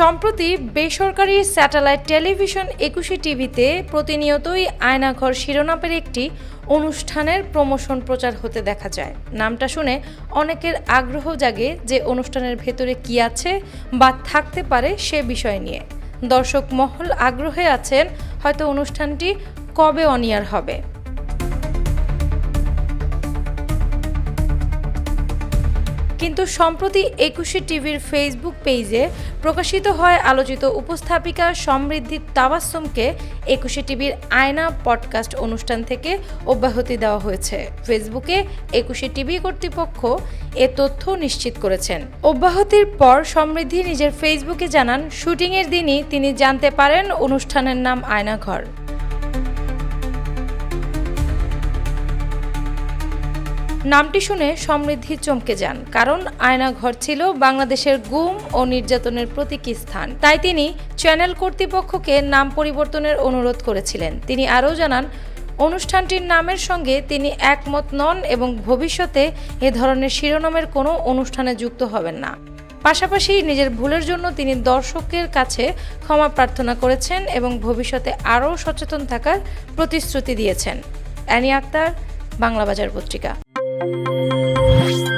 সম্প্রতি বেসরকারি satellite television একুশে টিভিতে প্রতিনিয়তই আয়নাঘর শিরোনামের একটি অনুষ্ঠানের প্রমোশন প্রচার হতে দেখা যায়। নামটা শুনে অনেকের আগ্রহ জাগে যে অনুষ্ঠানের ভেতরে কি আছে বা থাকতে পারে সে বিষয় নিয়ে। দর্শক মহল আগ্রহে আছেন, হয়তো অনুষ্ঠানটি কবে অনিয়ার হবে। কিন্তু সম্প্রতি একুশে টিভির ফেসবুক পেজে প্রকাশিত হয় আলোচিত উপস্থাপিকা সমৃদ্ধি তাবাসসুমকে একুশে টিভির আয়না পডকাস্ট অনুষ্ঠান থেকে অব্যাহতি দেওয়া হয়েছে। ফেসবুকে একুশে টিভি কর্তৃপক্ষ এ তথ্য নিশ্চিত করেছেন। অব্যাহতির পর সমৃদ্ধি নিজের ফেসবুকে জানান, শুটিংয়ের দিনই তিনি জানতে পারেন অনুষ্ঠানের নাম আয়নাঘর। নামটি শুনে সমৃদ্ধি চমকে যান, কারণ আয়নাঘর ছিল বাংলাদেশের গুম ও নির্যাতনের প্রতীকী স্থান। তাই তিনি চ্যানেল কর্তৃপক্ষকে নাম পরিবর্তনের অনুরোধ করেছিলেন। তিনি আরও জানান, অনুষ্ঠানটির নামের সঙ্গে তিনি একমত নন এবং ভবিষ্যতে এ ধরনের শিরোনামের কোনো অনুষ্ঠানে যুক্ত হবেন না। পাশাপাশি নিজের ভুলের জন্য তিনি দর্শকের কাছে ক্ষমা প্রার্থনা করেছেন এবং ভবিষ্যতে আরও সচেতন থাকার প্রতিশ্রুতি দিয়েছেন। অ্যানি আক্তার বাংলা বাজার পত্রিকা। Música